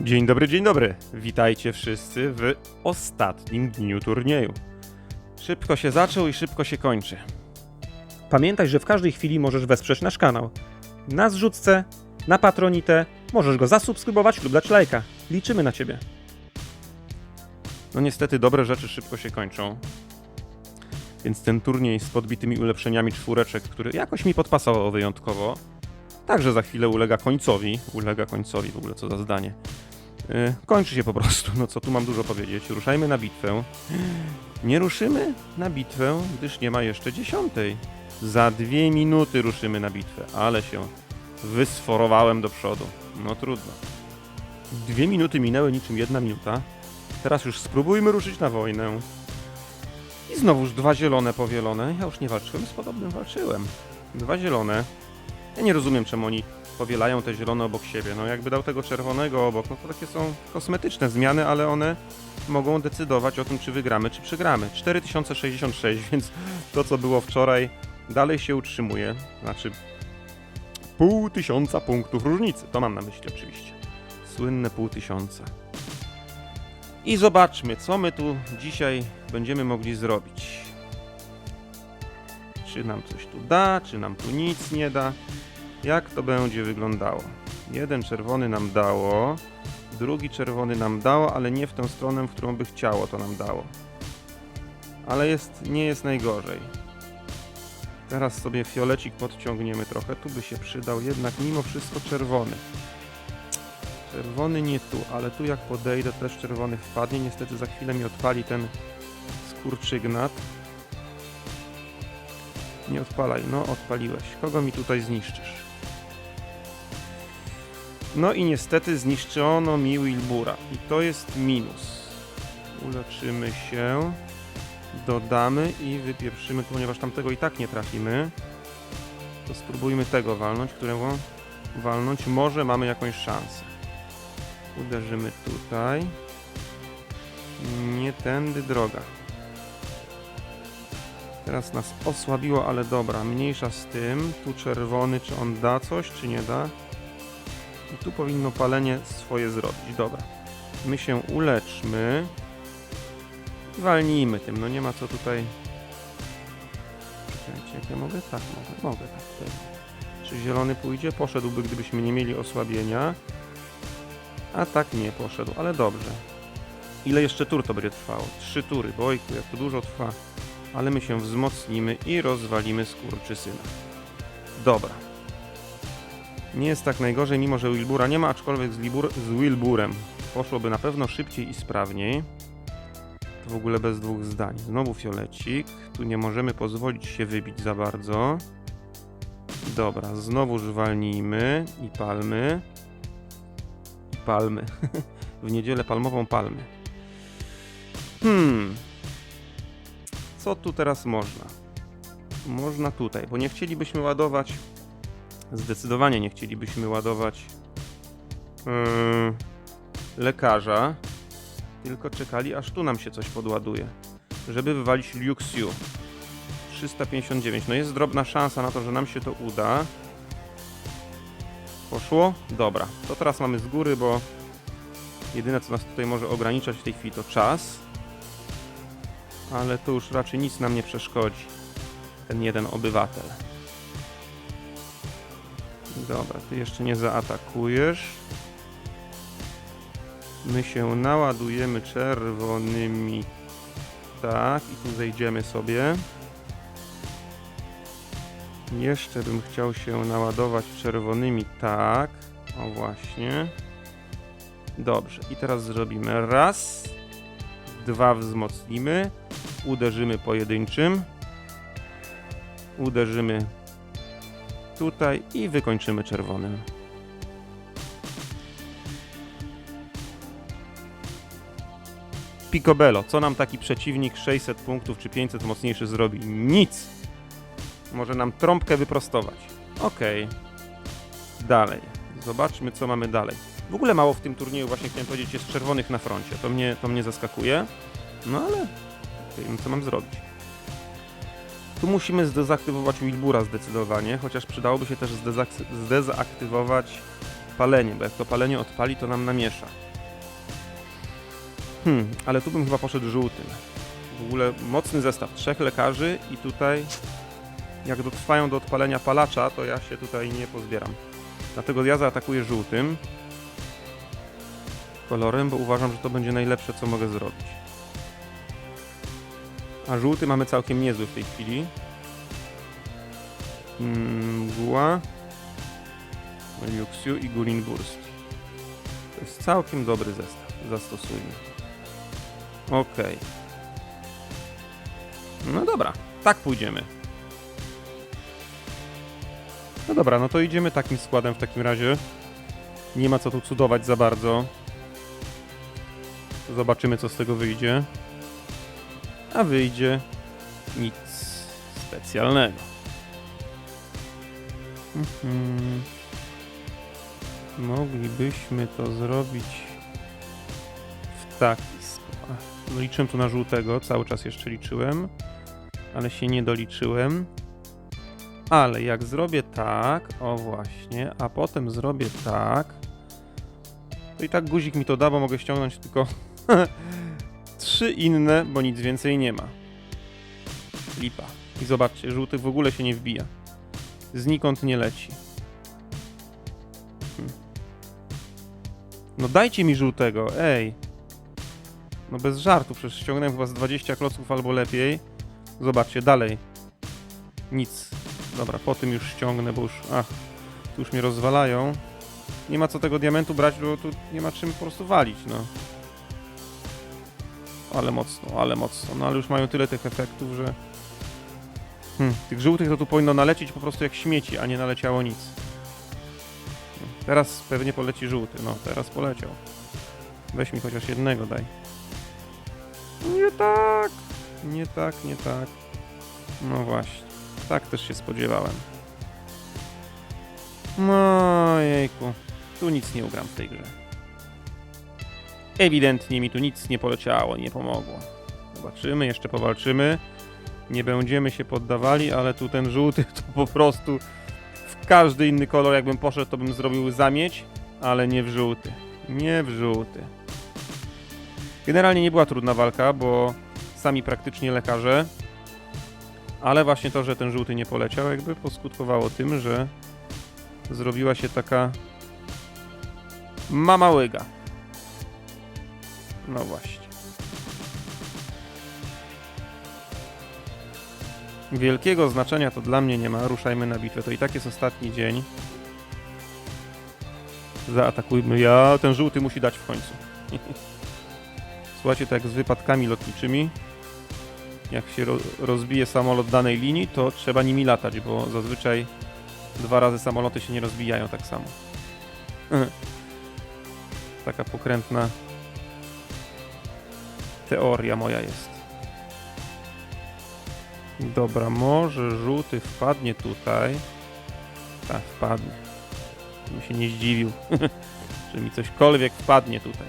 Dzień dobry, dzień dobry. Witajcie wszyscy w ostatnim dniu turnieju. Szybko się zaczął i szybko się kończy. Pamiętaj, że w każdej chwili możesz wesprzeć nasz kanał. Na zrzutce, na Patronite, możesz go zasubskrybować lub dać lajka. Liczymy na ciebie. No niestety dobre rzeczy szybko się kończą. Więc ten turniej z podbitymi ulepszeniami czwóreczek, który jakoś mi podpasował wyjątkowo, także za chwilę ulega końcowi. Ulega końcowi, w ogóle co za zdanie. Yy, kończy się po prostu, no co tu mam dużo powiedzieć. Ruszajmy na bitwę. Nie ruszymy na bitwę, gdyż nie ma jeszcze dziesiątej. Za dwie minuty ruszymy na bitwę, ale się wysforowałem do przodu. No trudno. Dwie minuty minęły niczym jedna minuta. Teraz już spróbujmy ruszyć na wojnę. I znowuż dwa zielone powielone. Ja już nie walczyłem, z podobnym walczyłem. Dwa zielone. Ja nie rozumiem, czemu oni powielają te zielone obok siebie. No jakby dał tego czerwonego obok, no to takie są kosmetyczne zmiany, ale one mogą decydować o tym, czy wygramy, czy przegramy. 4066, więc to, co było wczoraj, dalej się utrzymuje. Znaczy pół tysiąca punktów różnicy. To mam na myśli oczywiście. Słynne pół tysiąca. I zobaczmy, co my tu dzisiaj będziemy mogli zrobić. Czy nam coś tu da, czy nam tu nic nie da. Jak to będzie wyglądało? Jeden czerwony nam dało, drugi czerwony nam dało, ale nie w tę stronę, w którą by chciało to nam dało. Ale jest, nie jest najgorzej. Teraz sobie fiolecik podciągniemy trochę. Tu by się przydał jednak mimo wszystko czerwony. Czerwony nie tu, ale tu jak podejdę też czerwony wpadnie. Niestety za chwilę mi odpali ten skurczygnat. Nie odpalaj, no odpaliłeś. Kogo mi tutaj zniszczysz? No i niestety zniszczono mi Wilbura. I to jest minus. Uleczymy się. Dodamy i wypieprzymy, ponieważ tamtego i tak nie trafimy. To spróbujmy tego walnąć, którego walnąć może mamy jakąś szansę. Uderzymy tutaj. Nie tędy droga. Teraz nas osłabiło, ale dobra, mniejsza z tym. Tu czerwony, czy on da coś, czy nie da. I tu powinno palenie swoje zrobić. Dobra. My się uleczmy. Walnijmy tym, no nie ma co tutaj... Czekajcie, jak ja mogę? Tak, mogę, mogę tak. Czy zielony pójdzie? Poszedłby, gdybyśmy nie mieli osłabienia. A tak nie poszedł, ale dobrze. Ile jeszcze tur to będzie trwało? Trzy tury, bojku, jak to dużo trwa. Ale my się wzmocnimy i rozwalimy skurczysyna. Dobra. Nie jest tak najgorzej, mimo że Wilbura nie ma, aczkolwiek z, Libur, z Wilburem poszłoby na pewno szybciej i sprawniej. To w ogóle bez dwóch zdań. Znowu fiolecik. Tu nie możemy pozwolić się wybić za bardzo. Dobra, znowuż walnijmy i palmy. I palmy. w niedzielę palmową palmy. Hmm. Co tu teraz można? Można tutaj, bo nie chcielibyśmy ładować Zdecydowanie nie chcielibyśmy ładować yy, lekarza, tylko czekali, aż tu nam się coś podładuje, żeby wywalić Luxiu. 359. No jest drobna szansa na to, że nam się to uda. Poszło? Dobra. To teraz mamy z góry, bo jedyne co nas tutaj może ograniczać w tej chwili to czas. Ale to już raczej nic nam nie przeszkodzi. Ten jeden obywatel. Dobra, ty jeszcze nie zaatakujesz. My się naładujemy czerwonymi. Tak, i tu zejdziemy sobie. Jeszcze bym chciał się naładować czerwonymi. Tak, o właśnie. Dobrze, i teraz zrobimy raz, dwa wzmocnimy, uderzymy pojedynczym, uderzymy tutaj i wykończymy czerwonym. Picobello, co nam taki przeciwnik 600 punktów czy 500 mocniejszy zrobi? Nic! Może nam trąbkę wyprostować. Okej. Dalej. Zobaczmy, co mamy dalej. W ogóle mało w tym turnieju, właśnie chciałem powiedzieć, jest czerwonych na froncie. To mnie, to mnie zaskakuje. No ale... no co mam zrobić? Tu musimy zdezaktywować Wilbura zdecydowanie, chociaż przydałoby się też zdezak- zdezaktywować palenie, bo jak to palenie odpali, to nam namiesza. Hmm, ale tu bym chyba poszedł żółtym. W ogóle mocny zestaw trzech lekarzy i tutaj jak dotrwają do odpalenia palacza, to ja się tutaj nie pozbieram. Dlatego ja zaatakuję żółtym kolorem, bo uważam, że to będzie najlepsze, co mogę zrobić. A żółty mamy całkiem niezły w tej chwili. Mm, Mgła, Luxiu i Gulin Burst. To jest całkiem dobry zestaw. Zastosujmy. Okej. No dobra, tak pójdziemy. No dobra, no to idziemy takim składem w takim razie. Nie ma co tu cudować za bardzo. Zobaczymy, co z tego wyjdzie. A wyjdzie nic specjalnego. Mhm. Moglibyśmy to zrobić w taki sposób. No liczyłem tu na żółtego, cały czas jeszcze liczyłem, ale się nie doliczyłem. Ale jak zrobię tak, o właśnie, a potem zrobię tak, to i tak guzik mi to da, bo mogę ściągnąć tylko trzy inne, bo nic więcej nie ma. Lipa. I zobaczcie, żółty w ogóle się nie wbija. Znikąd nie leci. Hmm. No dajcie mi żółtego, ej. No bez żartu, przecież ściągnąłem chyba z 20 klocków albo lepiej. Zobaczcie, dalej. Nic. Dobra, po tym już ściągnę, bo już... Ach, tu już mnie rozwalają. Nie ma co tego diamentu brać, bo tu nie ma czym po prostu walić, no. Ale mocno, ale mocno. No ale już mają tyle tych efektów, że... Hmm, tych żółtych to tu powinno nalecieć po prostu jak śmieci, a nie naleciało nic. Teraz pewnie poleci żółty. No, teraz poleciał. Weź mi chociaż jednego daj. Nie tak! Nie tak, nie tak. No właśnie. Tak też się spodziewałem. No jejku. Tu nic nie ugram w tej grze. Ewidentnie mi tu nic nie poleciało, nie pomogło. Zobaczymy, jeszcze powalczymy. Nie będziemy się poddawali, ale tu ten żółty to po prostu w każdy inny kolor jakbym poszedł, to bym zrobił zamieć, ale nie w żółty. Nie w żółty. Generalnie nie była trudna walka, bo sami praktycznie lekarze, ale właśnie to, że ten żółty nie poleciał, jakby poskutkowało tym, że zrobiła się taka mama łyga. No właśnie. Wielkiego znaczenia to dla mnie nie ma. Ruszajmy na bitwę. To i tak jest ostatni dzień. Zaatakujmy. Ja, ten żółty musi dać w końcu. Słuchajcie, to jak z wypadkami lotniczymi. Jak się ro rozbije samolot danej linii, to trzeba nimi latać, bo zazwyczaj dwa razy samoloty się nie rozbijają tak samo. Taka pokrętna teoria moja jest. Dobra, może żółty wpadnie tutaj. Tak, wpadnie. Bym się nie zdziwił, że mi cośkolwiek wpadnie tutaj.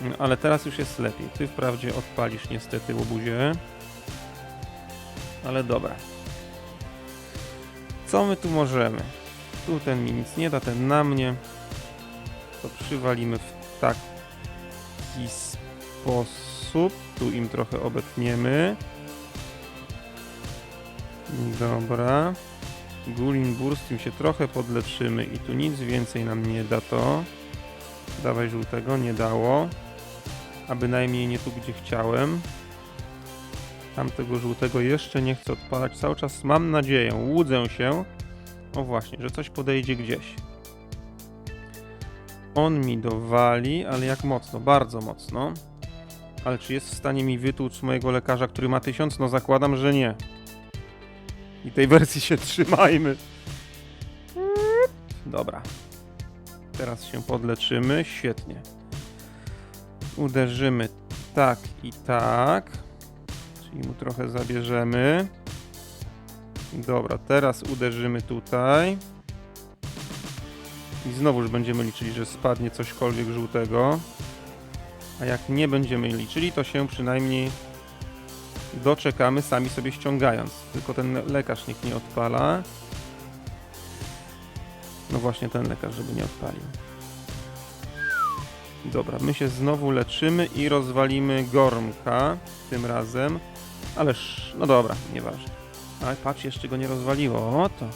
No, ale teraz już jest lepiej. Ty wprawdzie odpalisz niestety łobuzie. Ale dobra. Co my tu możemy? Tu ten mi nic nie da, ten na mnie. To przywalimy w taki sposób. Tu im trochę obetniemy. Dobra. Gulin Burst, tym się trochę podleczymy i tu nic więcej nam nie da to. Dawaj żółtego, nie dało. A bynajmniej nie tu, gdzie chciałem. Tamtego żółtego jeszcze nie chcę odpalać. Cały czas mam nadzieję, łudzę się. O właśnie, że coś podejdzie gdzieś. On mi dowali, ale jak mocno? Bardzo mocno. Ale czy jest w stanie mi wytłuc mojego lekarza, który ma tysiąc? No zakładam, że nie. I tej wersji się trzymajmy. Dobra. Teraz się podleczymy. Świetnie. Uderzymy tak i tak. Czyli mu trochę zabierzemy. Dobra, teraz uderzymy tutaj. I znowuż będziemy liczyli, że spadnie cośkolwiek żółtego. A jak nie będziemy liczyli, to się przynajmniej doczekamy sami sobie ściągając. Tylko ten lekarz niech nie odpala. No właśnie ten lekarz, żeby nie odpalił. Dobra, my się znowu leczymy i rozwalimy Gormka tym razem. Ależ, no dobra, nieważne. Ale patrz, jeszcze go nie rozwaliło. Oto.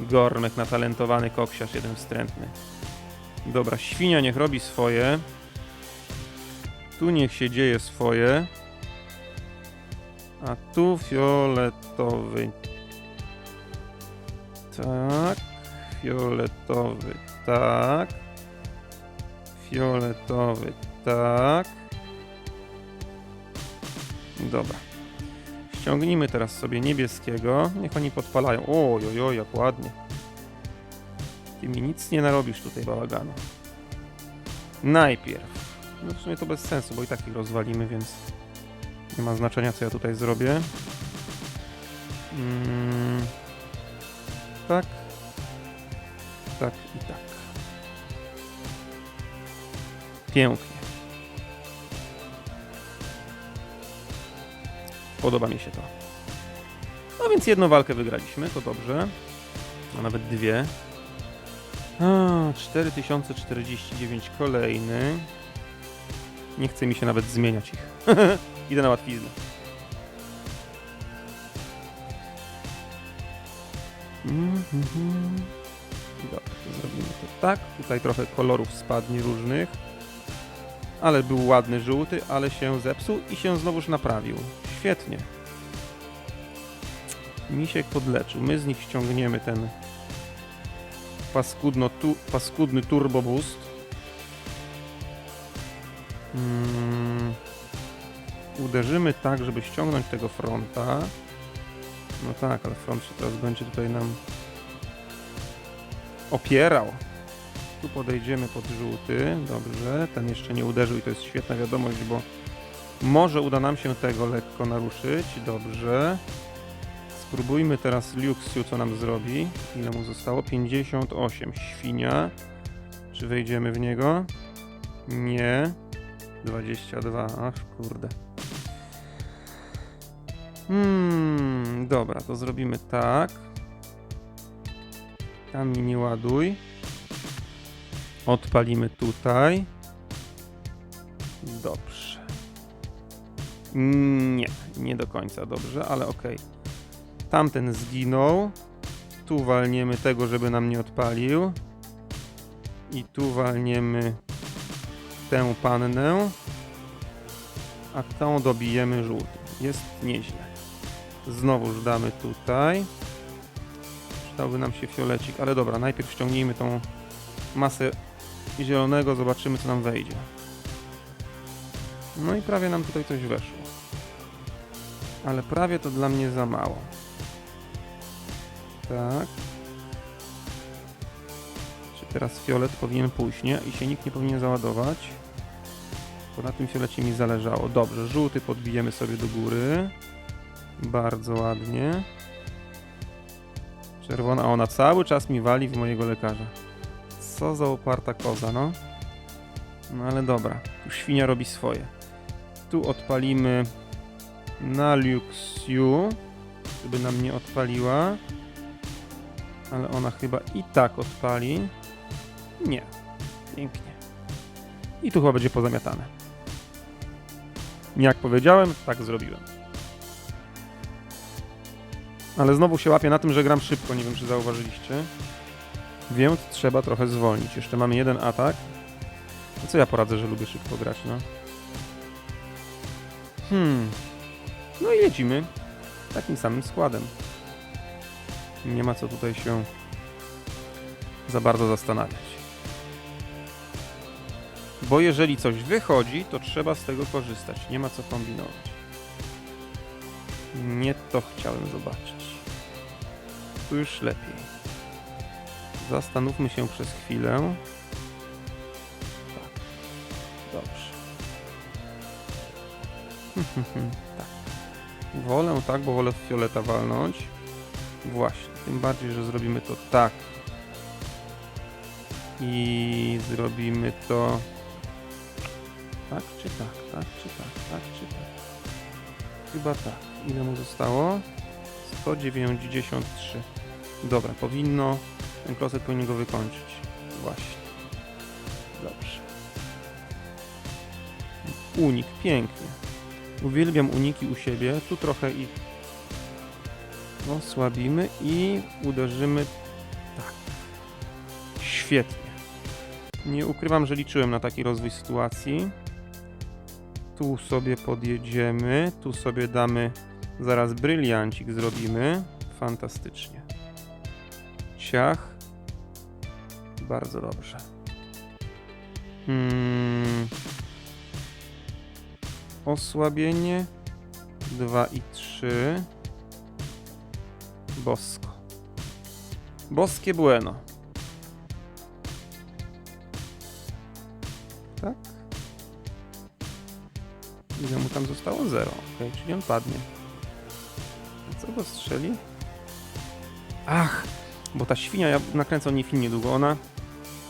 Gormek, natalentowany koksiarz, jeden wstrętny. Dobra, świnia niech robi swoje. Tu niech się dzieje swoje. A tu fioletowy. Tak. Fioletowy. Tak. Fioletowy. Tak. Dobra. Ściągnijmy teraz sobie niebieskiego. Niech oni podpalają. Oj, oj, oj, jak ładnie. Ty mi nic nie narobisz tutaj bałaganu. Najpierw. No w sumie to bez sensu, bo i tak ich rozwalimy, więc nie ma znaczenia co ja tutaj zrobię. Mm, tak. Tak i tak. Pięknie. Podoba mi się to. No więc jedną walkę wygraliśmy, to dobrze. A nawet dwie. A, 4049 kolejny. Nie chce mi się nawet zmieniać ich. Idę na łatwiznę. Mhm. Dobra, to zrobimy to tak. Tutaj trochę kolorów spadnie różnych. Ale był ładny żółty, ale się zepsuł i się znowuż naprawił. Świetnie. Misiek podleczył. My z nich ściągniemy ten paskudno tu, paskudny turbo boost. Mm. Uderzymy tak, żeby ściągnąć tego fronta. No tak, ale front się teraz będzie tutaj nam opierał. Tu podejdziemy pod żółty. Dobrze, ten jeszcze nie uderzył i to jest świetna wiadomość, bo może uda nam się tego lekko naruszyć. Dobrze. Spróbujmy teraz Luxiu, co nam zrobi. Ile mu zostało? 58. Świnia. Czy wejdziemy w niego? Nie. 22. Ach, kurde. Hmm, dobra, to zrobimy tak. Tam mi nie ładuj. Odpalimy tutaj. Dobrze. Nie, nie do końca dobrze, ale okej. Tamten zginął. Tu walniemy tego, żeby nam nie odpalił. I tu walniemy tę pannę. A tą dobijemy żółtym. Jest nieźle. Znowuż damy tutaj. Przydałby nam się fiolecik, ale dobra, najpierw ściągnijmy tą masę zielonego, zobaczymy co nam wejdzie. No i prawie nam tutaj coś weszło. Ale prawie to dla mnie za mało. Tak. Czy teraz fiolet powinien pójść, nie? I się nikt nie powinien załadować. Bo na tym fiolecie mi zależało. Dobrze, żółty podbijemy sobie do góry. Bardzo ładnie. Czerwona, a ona cały czas mi wali w mojego lekarza. Co za uparta koza, no. No ale dobra, tu świnia robi swoje. Tu odpalimy na Luxiu, żeby nam nie odpaliła. Ale ona chyba i tak odpali. Nie. Pięknie. I tu chyba będzie pozamiatane. Jak powiedziałem, tak zrobiłem. Ale znowu się łapię na tym, że gram szybko, nie wiem czy zauważyliście. Więc trzeba trochę zwolnić. Jeszcze mamy jeden atak. No co ja poradzę, że lubię szybko grać, no. Hmm. No i lecimy takim samym składem. Nie ma co tutaj się za bardzo zastanawiać. Bo jeżeli coś wychodzi, to trzeba z tego korzystać. Nie ma co kombinować. Nie to chciałem zobaczyć. Tu już lepiej. Zastanówmy się przez chwilę. Tak. Dobrze. tak. Wolę tak, bo wolę w fioleta walnąć. Właśnie. Tym bardziej, że zrobimy to tak. I zrobimy to tak czy tak, tak czy tak, tak czy tak. Chyba tak. Ile mu zostało? 193. Dobra, powinno. Ten kloset powinien go wykończyć. Właśnie. Dobrze. Unik, pięknie. Uwielbiam uniki u siebie. Tu trochę ich osłabimy i uderzymy tak. Świetnie. Nie ukrywam, że liczyłem na taki rozwój sytuacji. Tu sobie podjedziemy, tu sobie damy, zaraz bryliancik zrobimy. Fantastycznie. Ciach. Bardzo dobrze. Hmm. Osłabienie. 2 i 3. Bosko. Boskie bueno. Tak? Ile mu tam zostało? 0. Ok, czyli on padnie. Co go strzeli? Ach, bo ta świnia, ja nakręcę o niej film niedługo, ona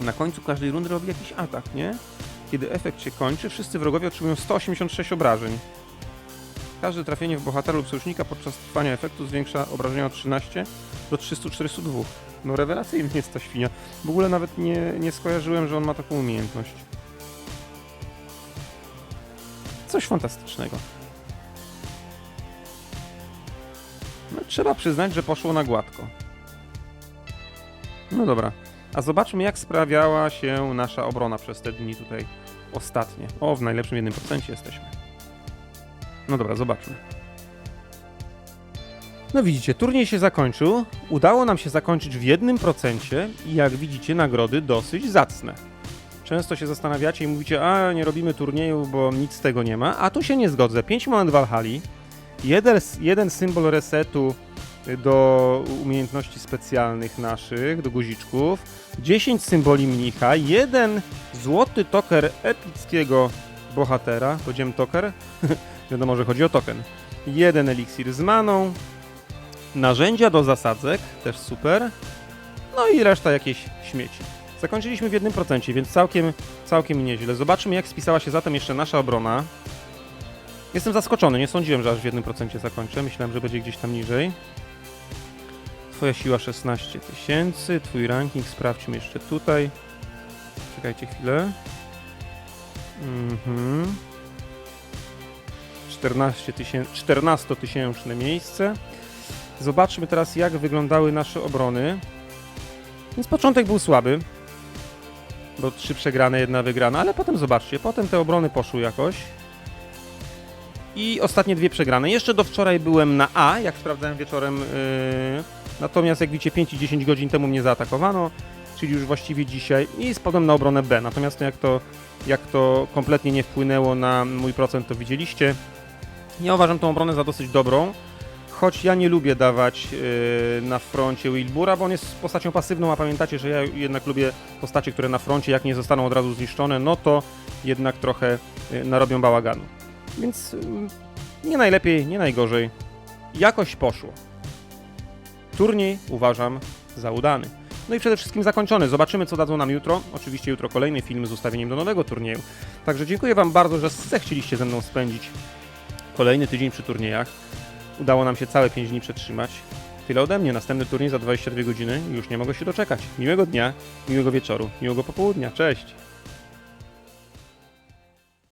na końcu każdej rundy robi jakiś atak, nie? Kiedy efekt się kończy, wszyscy wrogowie otrzymują 186 obrażeń. Każde trafienie w bohatera lub sojusznika podczas trwania efektu zwiększa obrażenia o 13 do 342. No rewelacyjnie jest ta świnia. W ogóle nawet nie, nie skojarzyłem, że on ma taką umiejętność. Coś fantastycznego. No, trzeba przyznać, że poszło na gładko. No dobra. A zobaczmy, jak sprawiała się nasza obrona przez te dni tutaj ostatnie. O, w najlepszym 1% jesteśmy. No dobra, zobaczmy. No widzicie, turniej się zakończył. Udało nam się zakończyć w 1% i jak widzicie, nagrody dosyć zacne. Często się zastanawiacie i mówicie, a nie robimy turnieju, bo nic z tego nie ma. A tu się nie zgodzę. 5 moment Valhalla, jeden, jeden symbol resetu do umiejętności specjalnych naszych, do guziczków, 10 symboli mnicha, jeden złoty toker epickiego bohatera, powiedziałem toker? Wiadomo, że chodzi o token. Jeden eliksir z maną, narzędzia do zasadzek, też super, no i reszta jakieś śmieci. Zakończyliśmy w 1%, więc całkiem, całkiem nieźle. Zobaczmy, jak spisała się zatem jeszcze nasza obrona. Jestem zaskoczony, nie sądziłem, że aż w 1% zakończę. Myślałem, że będzie gdzieś tam niżej. Twoja siła 16 tysięcy, twój ranking sprawdźmy jeszcze tutaj. Czekajcie chwilę. Mhm. 14 tysięcy, 14-tysięczne miejsce. Zobaczmy teraz, jak wyglądały nasze obrony. Więc początek był słaby, bo trzy przegrane, jedna wygrana, ale potem zobaczcie, potem te obrony poszły jakoś. I ostatnie dwie przegrane. Jeszcze do wczoraj byłem na A, jak sprawdzałem wieczorem. Yy, natomiast jak widzicie, 5 i 10 godzin temu mnie zaatakowano, czyli już właściwie dzisiaj. I spadłem na obronę B. Natomiast jak, to, jak to kompletnie nie wpłynęło na mój procent, to widzieliście. Ja uważam tą obronę za dosyć dobrą. Choć ja nie lubię dawać yy, na froncie Wilbura, bo on jest postacią pasywną, a pamiętacie, że ja jednak lubię postacie, które na froncie, jak nie zostaną od razu zniszczone, no to jednak trochę yy, narobią bałaganu. Więc yy, nie najlepiej, nie najgorzej. Jakoś poszło. Turniej uważam za udany. No i przede wszystkim zakończony. Zobaczymy, co dadzą nam jutro. Oczywiście jutro kolejny film z ustawieniem do nowego turnieju. Także dziękuję Wam bardzo, że zechcieliście ze mną spędzić kolejny tydzień przy turniejach. Udało nam się całe 5 dni przetrzymać. Tyle ode mnie. Następny turniej za 22 godziny. Już nie mogę się doczekać. Miłego dnia, miłego wieczoru, miłego popołudnia. Cześć!